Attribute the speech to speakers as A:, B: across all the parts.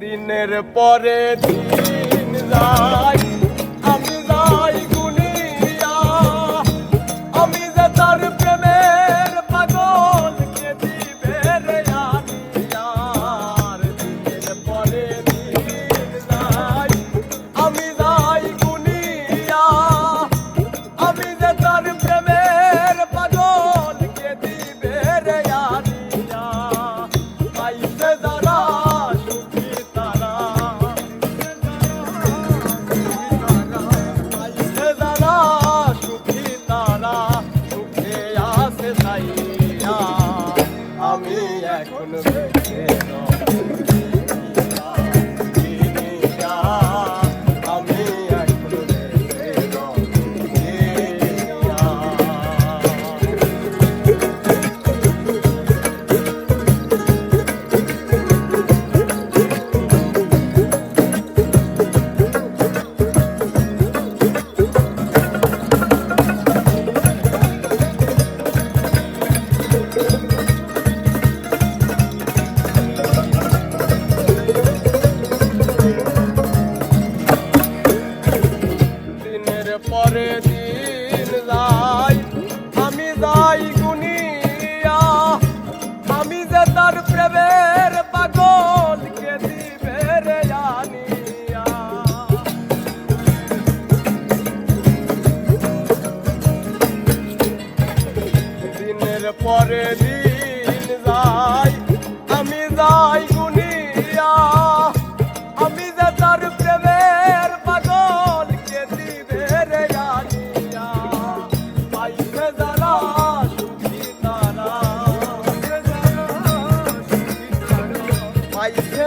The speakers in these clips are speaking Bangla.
A: দিনের পরে দিন যায়। Yeah. প্রেমের পাগল কে দিবে রে আনিয়া দিনের পরে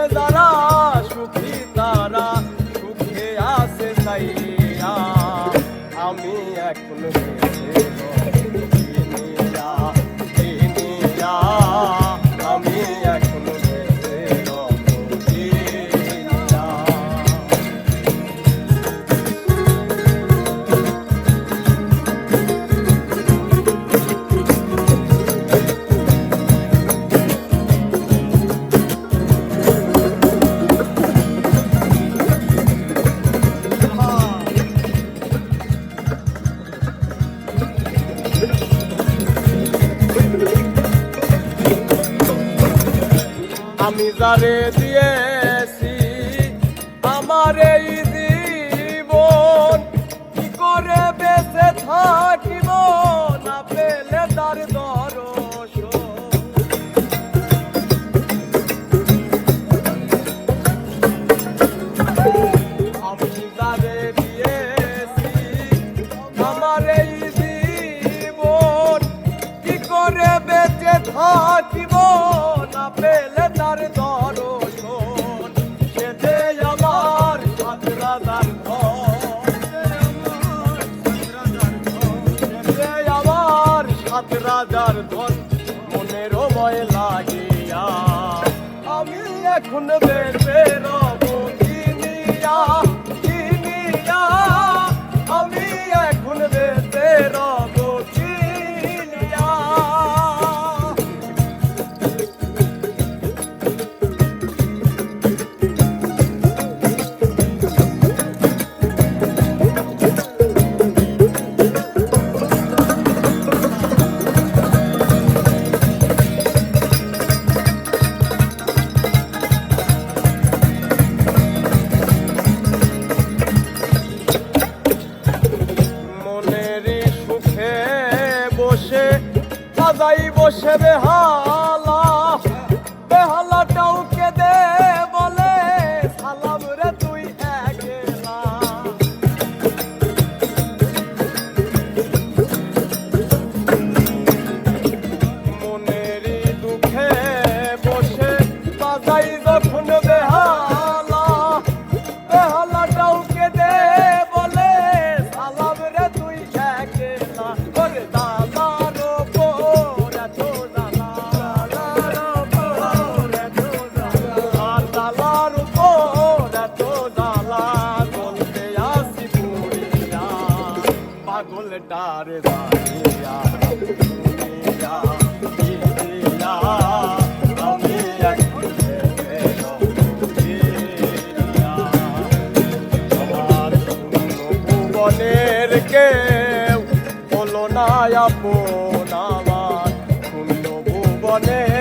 A: যারা আমি যারে দিয়েছি আমার এই জীবন। কি করে বেঁচে থাকিব না পেলে তার দরস এই থাকিব না পেলে হাত রাজার ধন মনেরও ভয় লাগিয়া। আমি এখন বের বেরো কিনিয়া যাইব সে বেহালা বেহালা কেউ হলো না আপন আমার শুনল ভুবনের